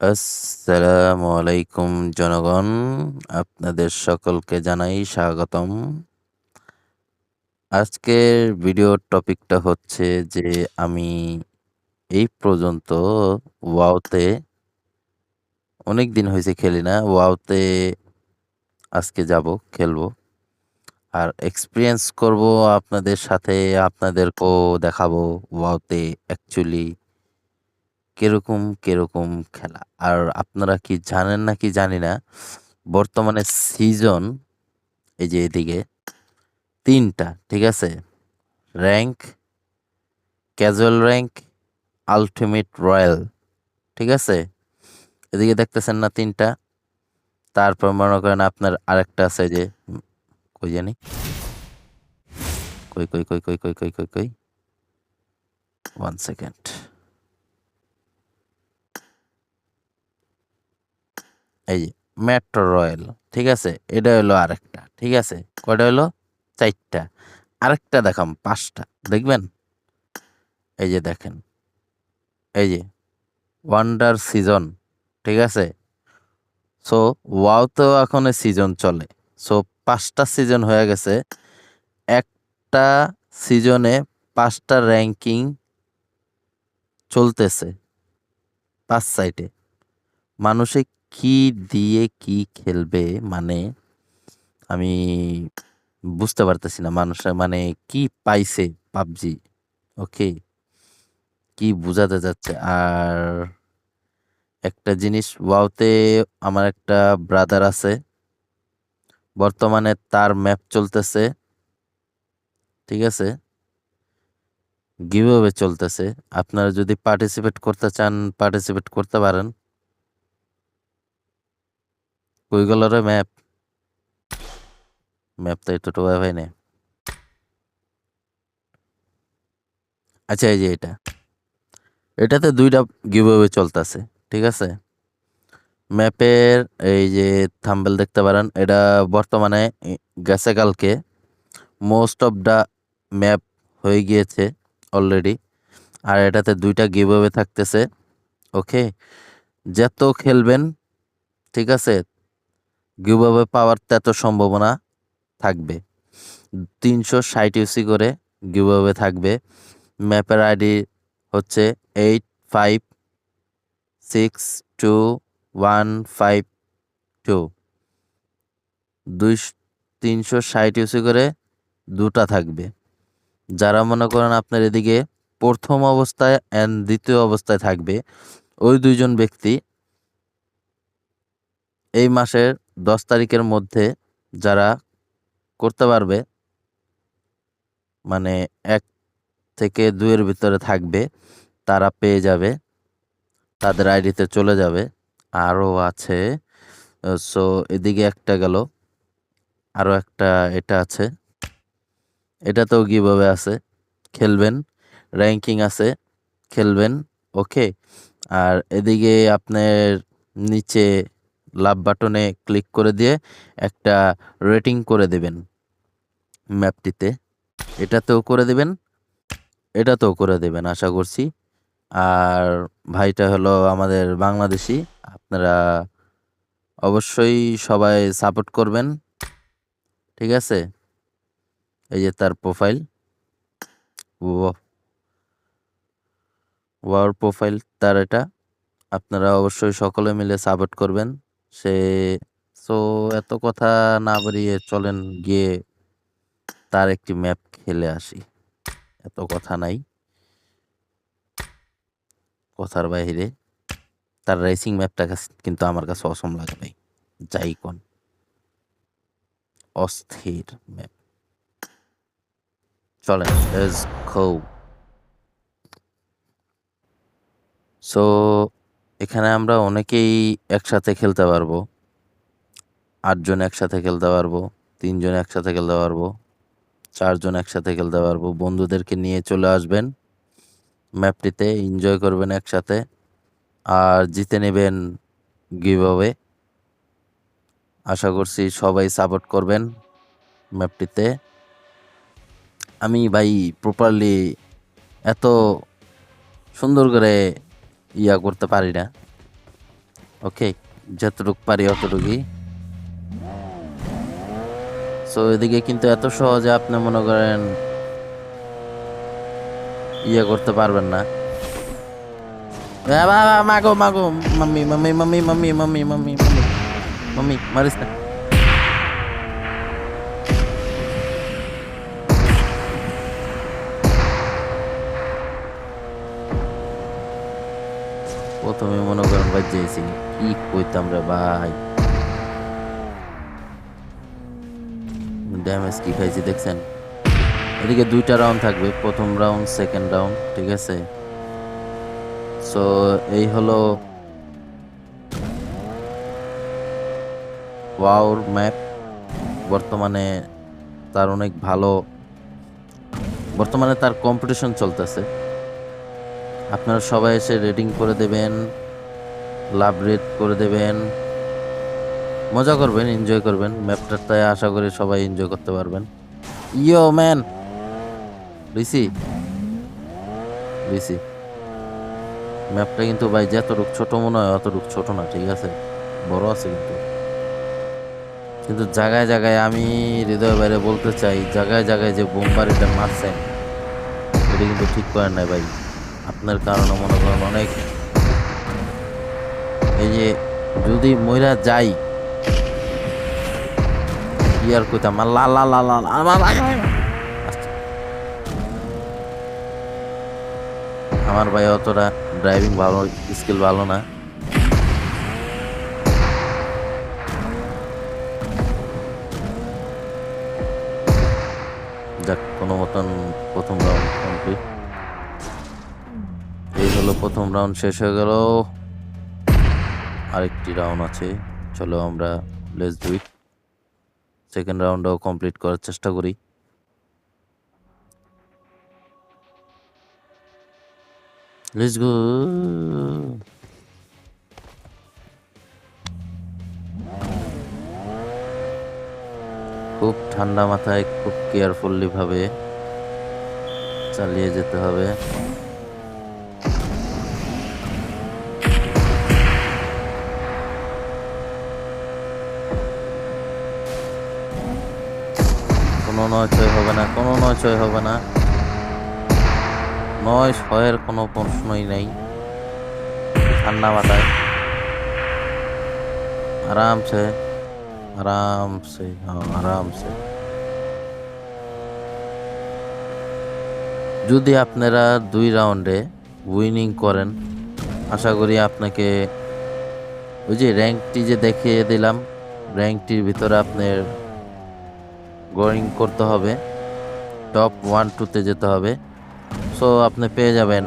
আসসালামু আলাইকুম জনগণ আপনাদের সকলকে জানাই স্বাগতম আজকের ভিডিওর টপিকটা হচ্ছে যে আমি এই পর্যন্ত ওয়াওতে অনেক দিন হয়েছে খেলি না ওয়াওতে আজকে যাব খেলব আর এক্সপিরিয়েন্স করব আপনাদের সাথে, আপনাদেরকেও দেখাবো ওয়াওতে অ্যাকচুয়ালি কীরকম কীরকম খেলা। আর আপনারা কি জানেন না কি জানি না, বর্তমানে সিজন এই যে এদিকে তিনটা, ঠিক আছে? Rank casual rank ultimate royal ঠিক আছে? এদিকে দেখতেছেন না তিনটা? তারপর মনে করেন আপনার আরেকটা আছে যে কই জানি? কই কই কই কই কই কই কই কই? ওয়ান সেকেন্ড এই মেট্রো রয়্যাল ঠিক আছে? এটা হলো আরেকটা, ঠিক আছে? কয়টা হলো? চারটা। আরেকটা দেখাম, পাঁচটা, দেখবেন? এই যে দেখেন। এই যে ওয়ান্ডার সিজন ঠিক আছে? সো ওয়াওতেও এখন সিজন চলে। সো পাঁচটা সিজন হয়ে গেছে। একটা সিজনে পাঁচটা র্যাঙ্কিং চলতেছে পাঁচ সাইটে মানুষে কি দিয়ে কি খেলবে মানে আমি বুঝতে পারতেছি না। মানুষে মানে কি পাইছে পাবজি? ওকে কি বোঝাতে যাচ্ছে আর একটা জিনিস ওয়াওতে আমার একটা ব্রাদার আছে। বর্তমানে তার ম্যাপ চলতেছে, ঠিক আছে? গিভওয়ে চলতেছে। আপনারা যদি পার্টিসিপেট করতে চান পার্টিসিপেট করতে পারেন। কই গেল রে ম্যাপ ম্যাপ তো একটু টোয়া ভাই নে আচ্ছা এই যে এটা। এটাতে দুইটা গিভওয়ে চলতেছে, ঠিক আছে? ম্যাপের এই যে থাম্বেল দেখতে পারেন, এটা বর্তমানে গেছে কালকে। মোস্ট অফ দ্য ম্যাপ হয়ে গিয়েছে অলরেডি। আর এটাতে দুইটা গিভওয়ে থাকতেছে, ওকে? যত খেলবেন, ঠিক আছে? গিভওয়ে পাওয়ার তত সম্ভাবনা থাকবে। তিনশো ষাট ইউসি করে গিভওয়ে থাকবে। ম্যাপের আইডি হচ্ছে eight five six two one five two. দুই তিনশো ষাট ইউসি করে দুটা থাকবে। যারা মনে করেন আপনার এদিকে প্রথম অবস্থায় অ্যান্ড দ্বিতীয় অবস্থায় থাকবে, ওই দুইজন ব্যক্তি এই মাসের দশ তারিখের মধ্যে যারা করতে পারবে মানে এক থেকে দুইয়ের ভিতরে থাকবে, তারা পেয়ে যাবে, তাদের আইডিতে চলে যাবে। আরও আছে। সো এদিকে একটা গেল। আরও একটা এটা আছে। এটাতেও কীভাবে আছে। খেলবেন। র্যাঙ্কিং আছে। খেলবেন। ওকে আর এদিকে আপনার নিচে লাভ বাটনে ক্লিক করে দিয়ে একটা রেটিং করে দেবেন ম্যাপটিতে এটাতেও করে দেবেন। এটাতেও করে দেবেন, আশা করছি। আর ভাইটা হলো আমাদের বাংলাদেশি। আপনারা অবশ্যই সবাই সাপোর্ট করবেন, ঠিক আছে? এই যে তার প্রোফাইল ওয়ার প্রোফাইল তার এটা, আপনারা অবশ্যই সকলে মিলে সাপোর্ট করবেন। সে সো এত কথা না বাড়িয়ে চলেন গিয়ে তার একটি ম্যাপ খেলে আসি। এত কথা নাই। কথার বাইরে। তার রেসিং ম্যাপটা কিন্তু আমার কাছে অসম লাগে ভাই যাই কোন অস্থির ম্যাপ চলেন সো এখানে আমরা অনেকেই একসাথে খেলতে পারব। আটজন একসাথে খেলতে পারব, তিনজন একসাথে খেলতে পারব, চারজন একসাথে খেলতে পারব। বন্ধুদেরকে নিয়ে চলে আসবেন। ম্যাপটিতে এনজয় করবেন একসাথে। আর জিতে নেবেন গিভওয়ে। আশা করছি সবাই সাপোর্ট করবেন ম্যাপটিতে। আমি ভাই প্রপারলি এত সুন্দর করে ইয়া করতে পারি না। ওকে যতটুক পারি অতটুকুই। সো এদিকে কিন্তু এত সহজে আপনি মনে করেন ইয়ে করতে পারবেন না। মাগো মাগো mummy mummy mummy mummy mummy mummy mummy mummy মারিস না প্রথমে মনে করেন বাজিয়েছি কি কইতাম রে ভাই? ড্যামেজ কি খাইছি দেখছেন? এদিকে দুইটা রাউন্ড থাকবে, প্রথম রাউন্ড সেকেন্ড রাউন্ড ঠিক আছে? সো এই হলো ওয়াওর ম্যাপ বর্তমানে তার অনেক ভালো, বর্তমানে তার কম্পিটিশন চলতেছে। আপনারা সবাই এসে রেডিং করে দেবেন লাভ রেট করে দেবেন, মজা করবেন এনজয় করবেন। ম্যাপটার তাই আশা করি সবাই এনজয় করতে পারবেন। ইয়ো ম্যান রিসি রিসি ম্যাপটা কিন্তু ভাই যতটুক ছোট মনে হয় অতটুক ছোট না, ঠিক আছে? বড় আছে কিন্তু। কিন্তু জায়গায় জায়গায় আমি হৃদয় বাইরে বলতে চাই, জায়গায় জায়গায় যে বোমবারিটা মারছেন এটা কিন্তু ঠিক করেন নাই ভাই। আপনার কারণে মনে করেন অনেক। এই যে যদি মহিলা যাই, কি আর কইতাম? লা লা লা লা আমার আচ্ছা। আমার ভাই অতটা ড্রাইভিং ভালো স্কিল ভালো না। কোনো মতন প্রথম রাউন্ড কমপ্লিট এই হলো প্রথম রাউন্ড শেষ হয়ে গেল। আরেকটি রাউন্ড আছে, চলো আমরা লেস দুই সেকেন্ড রাউন্ডও কমপ্লিট করার চেষ্টা করি। লেটস গো খুব ঠান্ডা মাথায় খুব কেয়ারফুললি ভাবে চালিয়ে যেতে হবে। কোনো নয় ছয় হবে না, কোনো নয় ছয় হবে না। নয়, ছয়ের কোনো প্রশ্নই নেই। ঠান্ডা মাথায়। আরামসে আরামসে হ্যাঁ আরামসে। যদি আপনারা দুই রাউন্ডে উইনিং করেন, আশা করি আপনাকে ওই যে র্যাঙ্কটি যে দেখিয়ে দিলাম, র্যাঙ্কটির ভিতরে আপনার গোয়িং করতে হবে। টপ ওয়ান টুতে যেতে হবে। সো আপনি পেয়ে যাবেন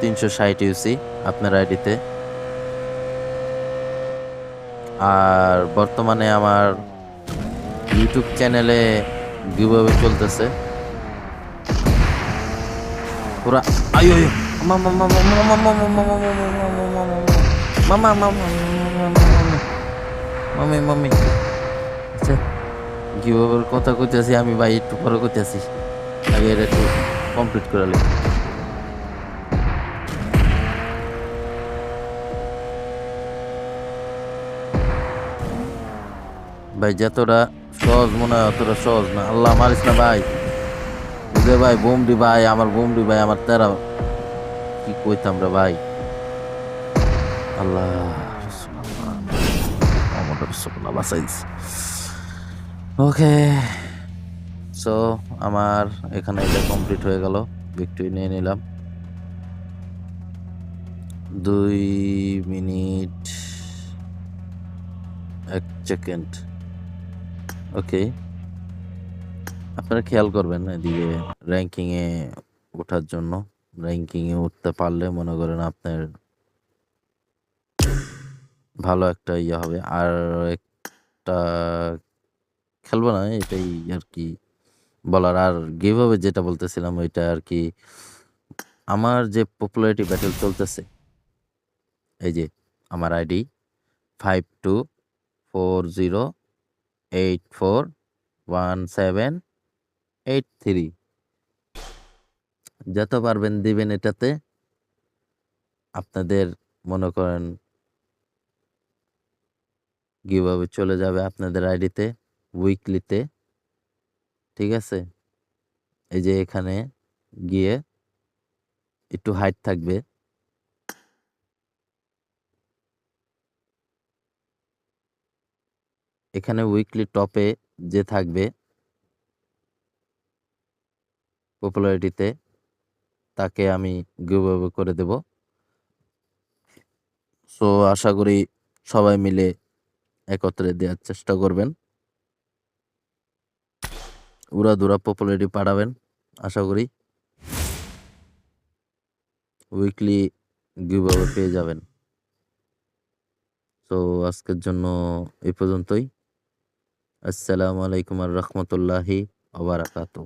তিনশো ষাট ইউসি আপনার আইডিতে আর বর্তমানে আমার ইউটিউব চ্যানেলে গিভওয়ে চলতেছে পুরা মামা মামা মামা মামা মামা মামা মামা আচ্ছা কথা কইতেছি আমি ভাই একটু পরে কইতেছি আগে কমপ্লিট করে লি ভাই, যতটা সহজ মনে হয় অতটা সহজ না। আল্লাহ মারিস না ভাই। বুঝে ভাই, বোমডি ভাই, আমার বোমডি ভাই, আমার তেরা। কি কইতাম রে ভাই? আল্লাহ ওকে। সো আমার এখানে এটা কমপ্লিট হয়ে গেল। ভিক্টরি নিয়ে নিলাম। দুই মিনিট, এক সেকেন্ড ওকে আপনারা খেয়াল করবেন এদিকে র্যাঙ্কিংয়ে ওঠার জন্য। র্যাঙ্কিংয়ে উঠতে পারলে মনে করেন আপনার ভালো একটা ইয়ে হবে। আর একটা খেলব না, এটাই আর কি বলার আর গিভওয়ে যেটা বলতেছিলাম, ওইটা আর কি আমার যে পপুলারিটি ব্যাটেল চলতেছে, এই যে আমার ID five two four zero eight four one seven eight three যত পারবেন দিবেন এটাতে। আপনাদের মনে করেন কীভাবে চলে যাবে আপনাদের আইডিতে উইকলিতে ঠিক আছে? এই যে এখানে গিয়ে একটু হাইট থাকবে। এখানে উইকলি টপে যে থাকবে পপুলারিটিতে তাকে আমি গিভঅ্যাওয়ে করে দেব। সো আশা করি সবাই মিলে একত্রে দেওয়ার চেষ্টা করবেন। উড়াধুরা পপুলারিটি পাঠাবেন, আশা করি। উইকলি গিভাবে পেয়ে যাবেন। তো আজকের জন্য এই পর্যন্তই। আসসালামু আলাইকুম আর রহমতুল্লাহি আবারাকাতু